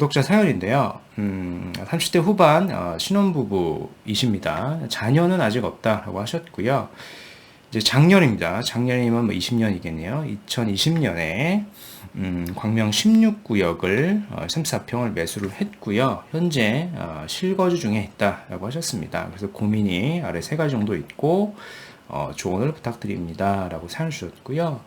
구독자 사연인데요. 음, 30대 후반 어, 신혼부부이십니다. 자녀는 아직 없다라고 하셨고요. 이제 작년입니다. 작년이면 뭐 20년이겠네요. 2020년에 음, 광명 16구역을 어, 3, 4평을 매수를 했고요. 현재 어, 실거주 중에 있다라고 하셨습니다. 그래서 고민이 아래 세 가지 정도 있고 어, 조언을 부탁드립니다라고 사연 주셨고요.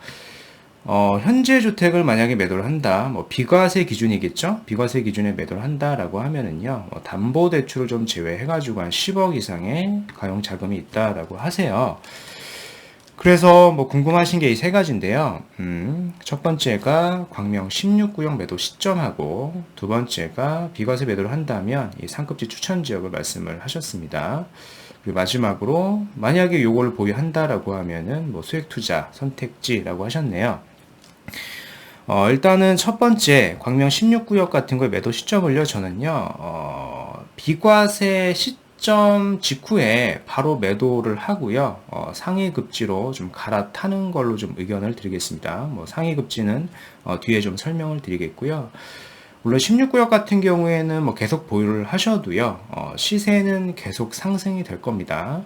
어, 현재 주택을 만약에 매도를 한다, 뭐 비과세 기준이겠죠? 비과세 기준에 매도를 한다라고 하면은요, 뭐 담보 대출을 좀 제외해가지고 한 10억 이상의 가용 자금이 있다라고 하세요. 그래서 뭐 궁금하신 게 이 세 가지인데요. 음, 첫 번째가 광명 16구역 매도 시점하고 두 번째가 비과세 매도를 한다면 이 상급지 추천 지역을 말씀을 하셨습니다. 그리고 마지막으로 만약에 요걸 보유한다라고 하면은 뭐 수익 투자 선택지라고 하셨네요. 어, 일단은 첫 번째 광명 16구역 같은 거 매도 시점을요 저는요 어, 비과세 시점 직후에 바로 매도를 하고요. 어, 상위 급지로 좀 갈아타는 걸로 좀 의견을 드리겠습니다. 뭐 상위 급지는 어, 뒤에 좀 설명을 드리겠고요. 물론 16구역 같은 경우에는 뭐 계속 보유를 하셔도요 어, 시세는 계속 상승이 될 겁니다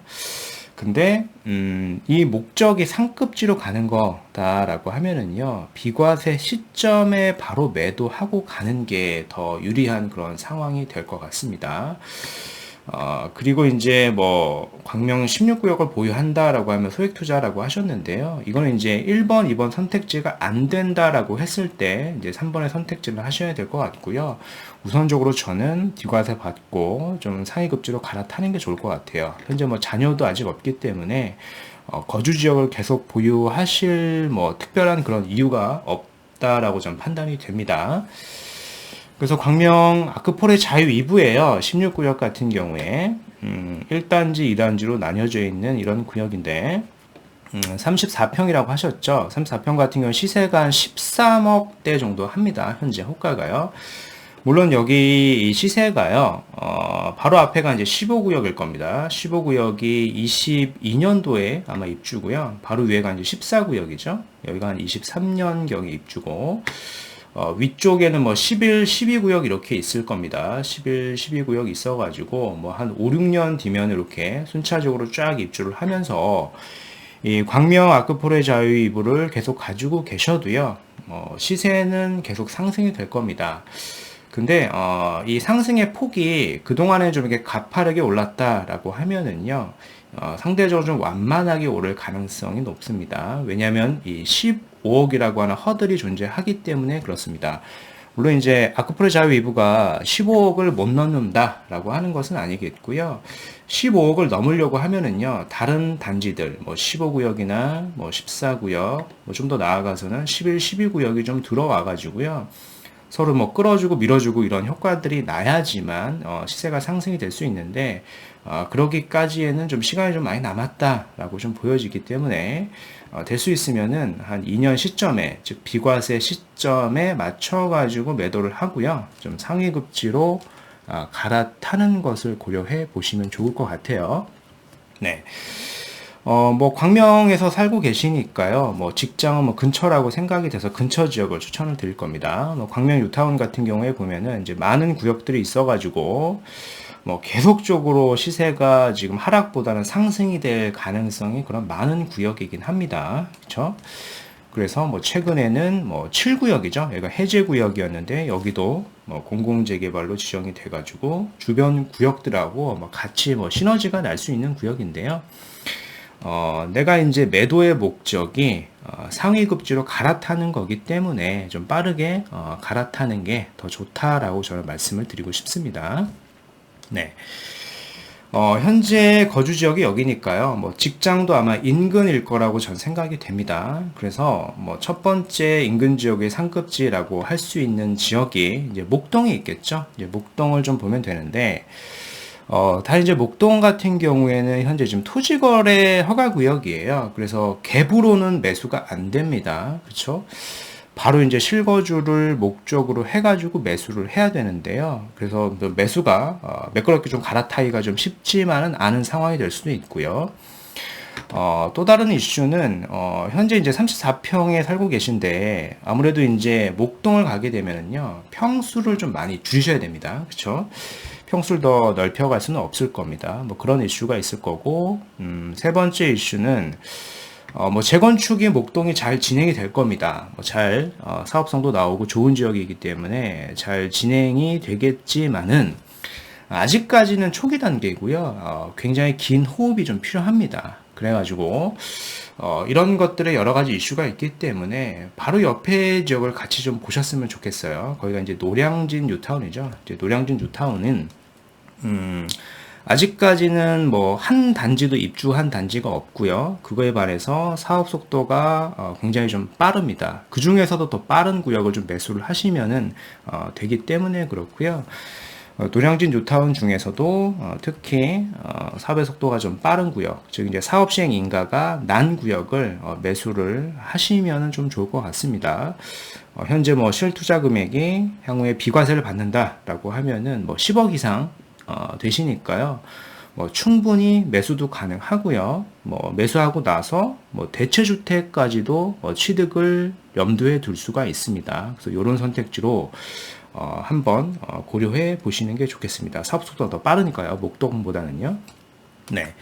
근데 음, 이 목적이 상급지로 가는 거다라고 하면은요 비과세 시점에 바로 매도하고 가는 게 더 유리한 그런 상황이 될 것 같습니다. 어, 그리고 이제 뭐 광명 16구역을 보유한다라고 하면 소액 투자라고 하셨는데요. 이거는 이제 1번, 2번 선택지가 안 된다라고 했을 때 이제 3번의 선택지를 하셔야 될 것 같고요. 우선적으로 저는 비과세 받고 좀 상위급지로 갈아타는 게 좋을 것 같아요. 현재 뭐 자녀도 아직 없기 때문에 어, 거주 지역을 계속 보유하실 뭐 특별한 그런 이유가 없다라고 좀 판단이 됩니다. 그래서 광명 아크폴의 자유 2부예요. 16구역 같은 경우에 음, 1단지, 2단지로 나뉘어져 있는 이런 구역인데 음, 34평이라고 하셨죠. 34평 같은 경우 시세가 한 13억대 정도 합니다. 현재 호가가요. 물론 여기 이 시세가요, 어, 바로 앞에가 이제 15구역일 겁니다. 15구역이 22년도에 아마 입주고요. 바로 위에가 이제 14구역이죠. 여기가 한 23년경에 입주고, 어, 위쪽에는 뭐 11, 12구역 이렇게 있을 겁니다. 11, 12구역 있어가지고 뭐 한 5, 6년 뒤면 이렇게 순차적으로 쫙 입주를 하면서 이 광명 아크포레 자유 이부를 계속 가지고 계셔도요. 어, 시세는 계속 상승이 될 겁니다. 근데 어, 이 상승의 폭이 그동안에 좀 이렇게 가파르게 올랐다라고 하면은요. 어, 상대적으로 좀 완만하게 오를 가능성이 높습니다. 왜냐하면 이 15억이라고 하는 허들이 존재하기 때문에 그렇습니다. 물론 이제 아크프레 자유 위부가 15억을 못 넘는다라고 하는 것은 아니겠고요. 15억을 넘으려고 하면은요, 다른 단지들, 뭐 15구역이나 뭐 14구역, 뭐 좀 더 나아가서는 11, 12구역이 좀 들어와 가지고요. 서로 뭐 끌어주고 밀어주고 이런 효과들이 나야지만 어, 시세가 상승이 될 수 있는데 어, 그러기까지에는 좀 시간이 좀 많이 남았다라고 좀 보여지기 때문에 어, 될 수 있으면은 한 2년 시점에 즉 비과세 시점에 맞춰 가지고 매도를 하고요 좀 상위 급지로 어, 갈아타는 것을 고려해 보시면 좋을 것 같아요. 네. 어, 뭐, 광명에서 살고 계시니까요. 뭐, 직장은 뭐 근처라고 생각이 돼서 근처 지역을 추천을 드릴 겁니다. 뭐, 광명 유타운 같은 경우에 보면은 이제 많은 구역들이 있어가지고, 뭐, 계속적으로 시세가 지금 하락보다는 상승이 될 가능성이 그런 많은 구역이긴 합니다. 그쵸? 그래서 뭐 최근에는 뭐 7구역이죠. 여기가 해제구역이었는데 여기도 뭐 공공재개발로 지정이 돼가지고 주변 구역들하고 뭐 같이 뭐 시너지가 날 수 있는 구역인데요. 어, 내가 이제 매도의 목적이 어, 상위 급지로 갈아타는 거기 때문에 좀 빠르게 어, 갈아타는 게 더 좋다라고 저는 말씀을 드리고 싶습니다. 네. 어, 현재 거주 지역이 여기니까요. 뭐 직장도 아마 인근일 거라고 전 생각이 됩니다. 그래서 뭐 첫 번째 인근 지역의 상급지라고 할 수 있는 지역이 이제 목동이 있겠죠. 이제 목동을 좀 보면 되는데 어, 다 이제 목동 같은 경우에는 현재 지금 토지 거래 허가 구역이에요. 그래서 갭으로는 매수가 안 됩니다. 그렇죠? 바로 이제 실거주를 목적으로 해가지고 매수를 해야 되는데요. 그래서 그 매수가 어, 매끄럽게 좀 갈아타기가 좀 쉽지만은 않은 상황이 될 수도 있고요. 어, 또 다른 이슈는 어, 현재 이제 34평에 살고 계신데 아무래도 이제 목동을 가게 되면은요 평수를 좀 많이 줄이셔야 됩니다. 그렇죠? 평수를 더 넓혀갈 수는 없을 겁니다. 뭐 그런 이슈가 있을 거고 음, 세 번째 이슈는 어, 뭐 재건축이 목동이 잘 진행이 될 겁니다. 뭐 잘 어, 사업성도 나오고 좋은 지역이기 때문에 잘 진행이 되겠지만은 아직까지는 초기 단계고요. 어, 굉장히 긴 호흡이 좀 필요합니다. 그래가지고 어, 이런 것들에 여러 가지 이슈가 있기 때문에 바로 옆에 지역을 같이 좀 보셨으면 좋겠어요. 거기가 이제 노량진 뉴타운이죠. 이제 노량진 뉴타운은 음, 아직까지는 뭐 한 단지도 입주한 단지가 없고요. 그거에 반해서 사업 속도가 어, 굉장히 좀 빠릅니다. 그 중에서도 더 빠른 구역을 좀 매수를 하시면은 어, 되기 때문에 그렇고요. 어, 노량진 뉴타운 중에서도 어, 특히 어, 사업의 속도가 좀 빠른 구역, 즉 이제 사업 시행 인가가 난 구역을 어, 매수를 하시면 좀 좋을 것 같습니다. 어, 현재 뭐 실투자 금액이 향후에 비과세를 받는다라고 하면은 뭐 10억 이상 어, 되시니까요. 뭐 충분히 매수도 가능하고요. 뭐 매수하고 나서 뭐 대체 주택까지도 뭐 취득을 염두에 둘 수가 있습니다. 그래서 이런 선택지로 어, 한번 어, 고려해 보시는 게 좋겠습니다. 사업 속도가 더 빠르니까요. 목동보다는요. 네.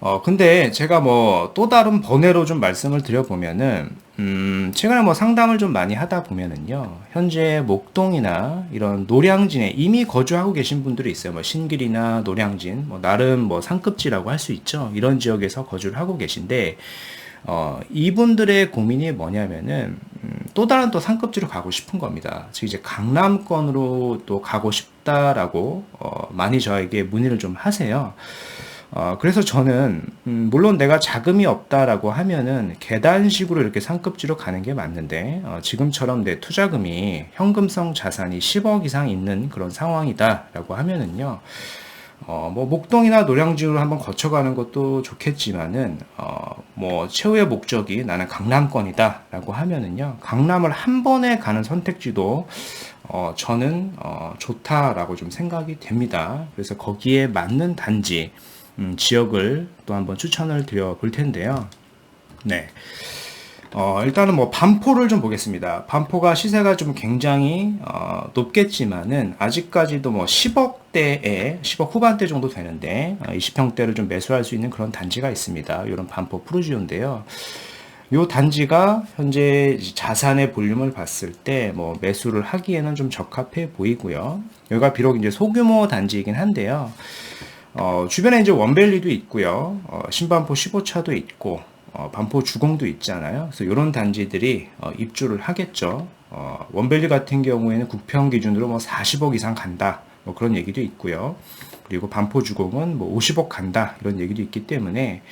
어, 근데 제가 뭐 또 다른 번외로 좀 말씀을 드려보면은, 음, 최근에 뭐 상담을 좀 많이 하다 보면은요, 현재 목동이나 이런 노량진에 이미 거주하고 계신 분들이 있어요. 뭐 신길이나 노량진, 뭐 나름 뭐 상급지라고 할 수 있죠. 이런 지역에서 거주를 하고 계신데, 어, 이분들의 고민이 뭐냐면은, 음, 또 다른 또 상급지로 가고 싶은 겁니다. 즉 이제 강남권으로 또 가고 싶다라고, 어, 많이 저에게 문의를 좀 하세요. 어, 그래서 저는, 음, 물론 내가 자금이 없다라고 하면은 계단식으로 이렇게 상급지로 가는 게 맞는데, 어, 지금처럼 내 투자금이 현금성 자산이 10억 이상 있는 그런 상황이다라고 하면은요, 어, 뭐, 목동이나 노량진으로 한번 거쳐가는 것도 좋겠지만은, 어, 뭐, 최후의 목적이 나는 강남권이다라고 하면은요, 강남을 한 번에 가는 선택지도, 어, 저는, 어, 좋다라고 좀 생각이 됩니다. 그래서 거기에 맞는 단지, 음, 지역을 또 한번 추천을 드려 볼 텐데요. 네. 어, 일단은 뭐 반포를 좀 보겠습니다. 반포가 시세가 좀 굉장히 어, 높겠지만은 아직까지도 뭐 10억 대에 10억 후반대 정도 되는데 어, 20평대를 좀 매수할 수 있는 그런 단지가 있습니다. 이런 반포 프루지오인데요. 요 단지가 현재 자산의 볼륨을 봤을 때 뭐 매수를 하기에는 좀 적합해 보이고요. 여기가 비록 이제 소규모 단지이긴 한데요. 어, 주변에 이제 원벨리도 있고요. 어, 신반포 15차도 있고, 어, 반포 주공도 있잖아요. 그래서 이런 단지들이 어, 입주를 하겠죠. 어, 원벨리 같은 경우에는 국평 기준으로 뭐 40억 이상 간다. 뭐 그런 얘기도 있고요. 그리고 반포 주공은 뭐 50억 간다. 이런 얘기도 있기 때문에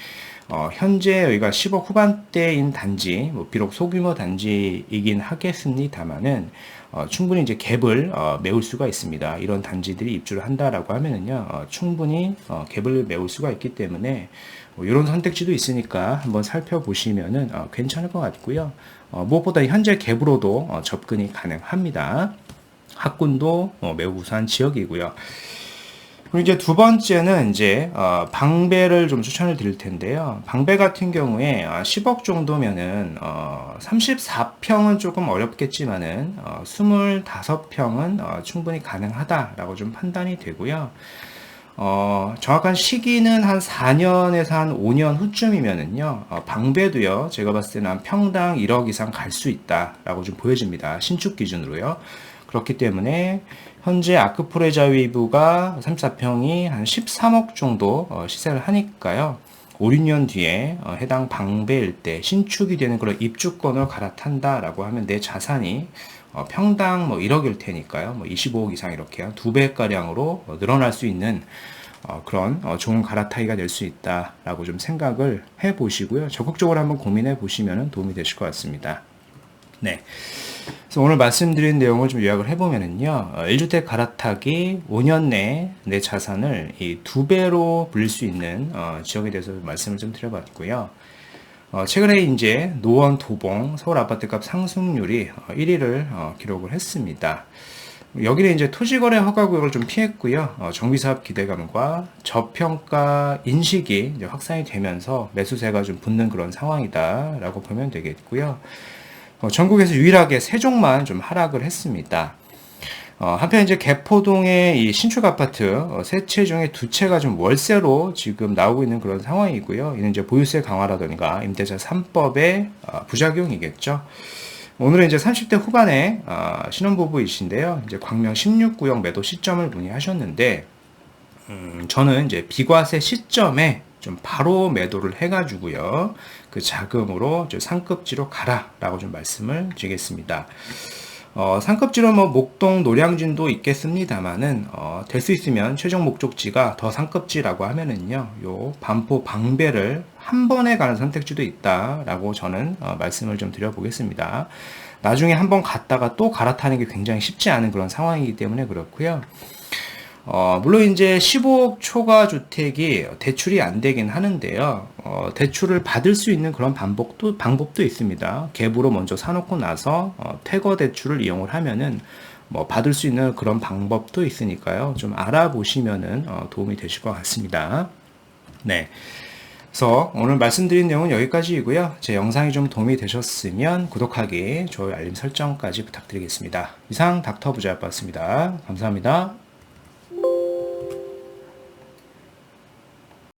어, 현재 여기가 10억 후반대인 단지, 뭐 비록 소규모 단지이긴 하겠습니다만은 어, 충분히 이제 갭을 어, 메울 수가 있습니다. 이런 단지들이 입주를 한다라고 하면은요, 어, 충분히 어, 갭을 메울 수가 있기 때문에 뭐 이런 선택지도 있으니까 한번 살펴보시면은 어, 괜찮을 것 같고요. 어, 무엇보다 현재 갭으로도 어, 접근이 가능합니다. 학군도 어, 매우 우수한 지역이고요. 그리고 이제 두 번째는 이제 어, 방배를 좀 추천을 드릴 텐데요. 방배 같은 경우에 어, 10억 정도면은 어, 34평은 조금 어렵겠지만은 어, 25평은 어, 충분히 가능하다라고 좀 판단이 되고요. 어, 정확한 시기는 한 4년에서 한 5년 후쯤이면은요, 어, 방배도요, 제가 봤을 때는 한 평당 1억 이상 갈 수 있다라고 좀 보여집니다. 신축 기준으로요. 그렇기 때문에 현재 아크프레자 웨이브가 34평이 한 13억 정도 어, 시세를 하니까요. 5, 6년 뒤에 어, 해당 방배 일대 신축이 되는 그런 입주권을 갈아탄다라고 하면 내 자산이 어, 평당 뭐 1억일 테니까요. 뭐 25억 이상 이렇게 두 배가량으로 늘어날 수 있는 그런 좋은 갈아타기가 될 수 있다라고 좀 생각을 해 보시고요. 적극적으로 한번 고민해 보시면 도움이 되실 것 같습니다. 네. 그래서 오늘 말씀드린 내용을 좀 요약을 해보면은요, 1주택 어, 갈아타기 5년 내에 내 자산을 이 두 배로 불릴 수 있는 어, 지역에 대해서 말씀을 좀 드려봤고요. 어, 최근에 이제 노원 도봉 서울 아파트값 상승률이 1위를 어, 어, 기록을 했습니다. 여기는 이제 토지거래 허가구역을 좀 피했고요. 어, 정비사업 기대감과 저평가 인식이 확산이 되면서 매수세가 좀 붙는 그런 상황이다라고 보면 되겠고요. 어, 전국에서 유일하게 세종만 좀 하락을 했습니다. 어, 한편 이제 개포동의 이 신축 아파트 어, 세채 중에 두 채가 좀 월세로 지금 나오고 있는 그런 상황이고요. 이는 이제 보유세 강화라든가 임대차 3법의 어, 부작용이겠죠. 오늘은 이제 30대 후반의 어, 신혼부부이신데요. 이제 광명 16구역 매도 시점을 문의하셨는데, 음, 저는 이제 비과세 시점에 좀 바로 매도를 해가지고요. 그 자금으로 상급지로 가라라고 좀 말씀을 드리겠습니다. 어, 상급지로 뭐 목동 노량진도 있겠습니다만은 어, 될 수 있으면 최종 목적지가 더 상급지라고 하면은요 요 반포 방배를 한 번에 가는 선택지도 있다라고 저는 어, 말씀을 좀 드려보겠습니다. 나중에 한 번 갔다가 또 갈아타는 게 굉장히 쉽지 않은 그런 상황이기 때문에 그렇고요. 어, 물론 이제 15억 초과 주택이 대출이 안 되긴 하는데요. 어, 대출을 받을 수 있는 그런 방법도, 방법도 있습니다. 갭으로 먼저 사놓고 나서 어, 퇴거 대출을 이용을 하면은 뭐 받을 수 있는 그런 방법도 있으니까요. 좀 알아보시면은 어, 도움이 되실 것 같습니다. 네. 그래서 오늘 말씀드린 내용은 여기까지이고요. 제 영상이 좀 도움이 되셨으면 구독하기, 좋아요, 알림 설정까지 부탁드리겠습니다. 이상 닥터 부자였습니다. 감사합니다.